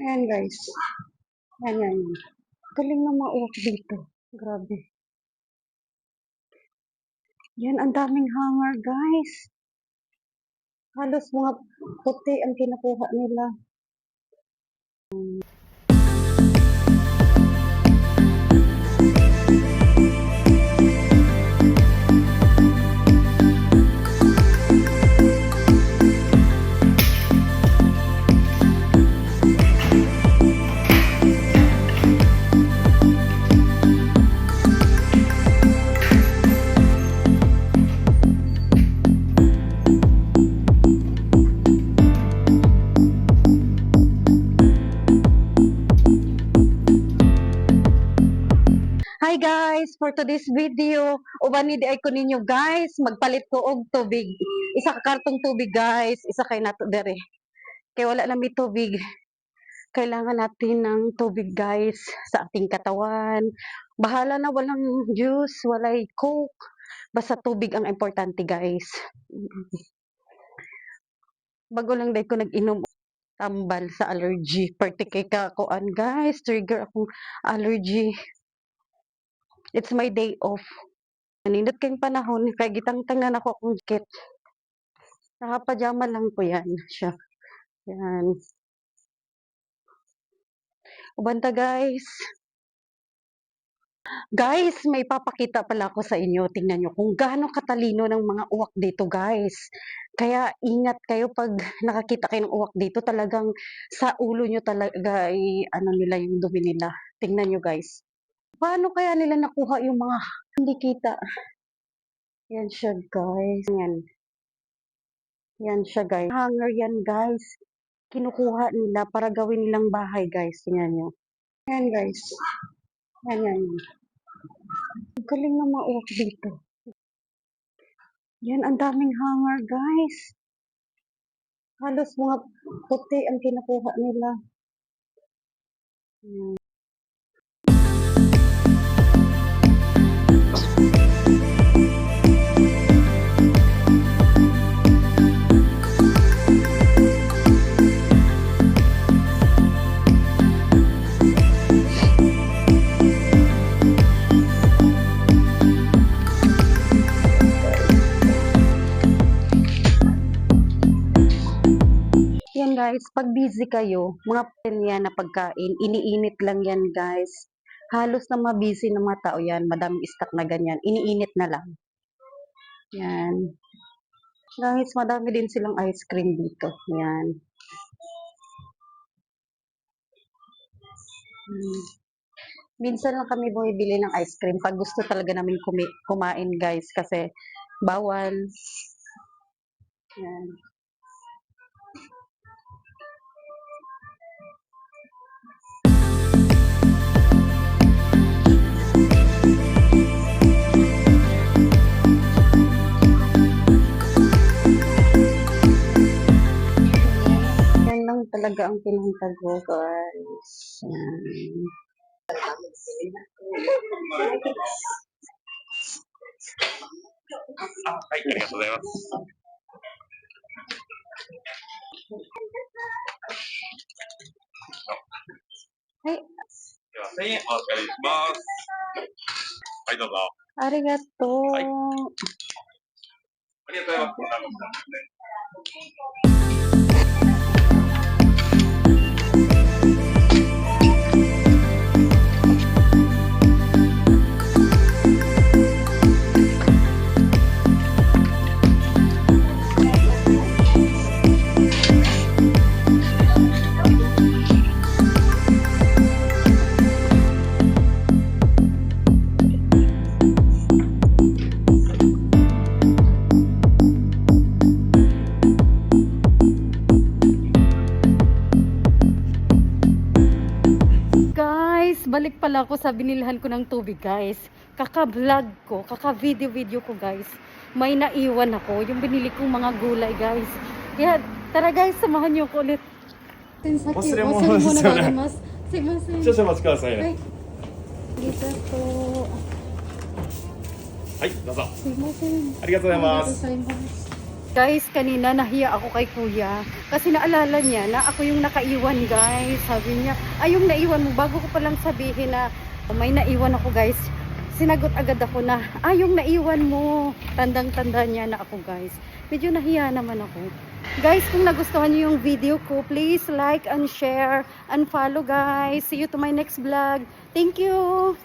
Ayan guys. Ayan, ayan. Galing ng mga uwak dito. Grabe. Yan, ang daming hanger guys. Halos mga puti ang kinukuha nila. Guys! For today's video, uban ni ay ko ninyo guys, magpalit ko og tubig. Isa ka kartong tubig guys, isa kay nato dere. Kay wala na mi tubig. Kailangan natin ng tubig guys sa ating katawan. Bahala na walang juice, walay coke. Basta tubig ang importante guys. Bago lang dahil ko nag-inom tambal sa allergy. Parte kay kakuan guys, trigger akong allergy. It's my day off. Naninot kayong panahon, kaya gitang-tangan ako akong jacket. Nakapajama lang ko yan siya. Yan. Ubanta guys. Guys, may papakita pala ako sa inyo. Tingnan nyo kung gaano katalino ng mga uwak dito guys. Kaya ingat kayo pag nakakita kayo ng uwak dito. Talagang sa ulo nyo talaga ay ano nila yung dumi nila. Tingnan nyo guys. Paano kaya nila nakuha yung mga hindi kita? Yan siya guys. Yan. Yan siya guys. Hanger yan guys. Kinukuha nila para gawin nilang bahay guys. Tingnan nyo. Yan guys. Yan yan. Ang galing ng mga uwak dito. Yan, ang daming hanger guys. Halos mga puti ang kinukuha nila. Yan. Guys, pag busy kayo, mga yan na pagkain, iniinit lang yan guys. Halos na mabusy ng mga tao yan, madaming stock na ganyan, iniinit na lang. Yan. Guys, madami din silang ice cream dito. Yan. Hmm. Minsan lang kami bumibili ng ice cream pag gusto talaga namin kumain guys kasi bawal. Yan. Talaga ang pinunta ko. あはい、ありがとうございます。はい、では、1000円お預かりします。はい、どうぞ。arigato. はいありがとうございます。balik pala ako sa binilhan ko ng tubig guys. Kaka-vlog ko, kaka-video-video ko guys. May naiwan ako, yung binili kong mga gulay guys. Kaya tara guys, samahan niyo ko ulit. Tensaki, wasere mo na galimas. Simasen. Sure, sure, kudasai. Hai. Arigato. Hai, dozo. Simasen. Gozaimasu. Guys, kanina nahiya ako kay kuya. Kasi naalala niya na ako yung nakaiwan guys. Sabi niya, ay yung naiwan mo. Bago ko palang sabihin na may naiwan ako guys. Sinagot agad ako na, ay yung naiwan mo. Tandang-tanda niya na ako guys. Medyo nahiya naman ako. Guys, kung nagustuhan niyo yung video ko, please like and share and follow guys. See you to my next vlog. Thank you!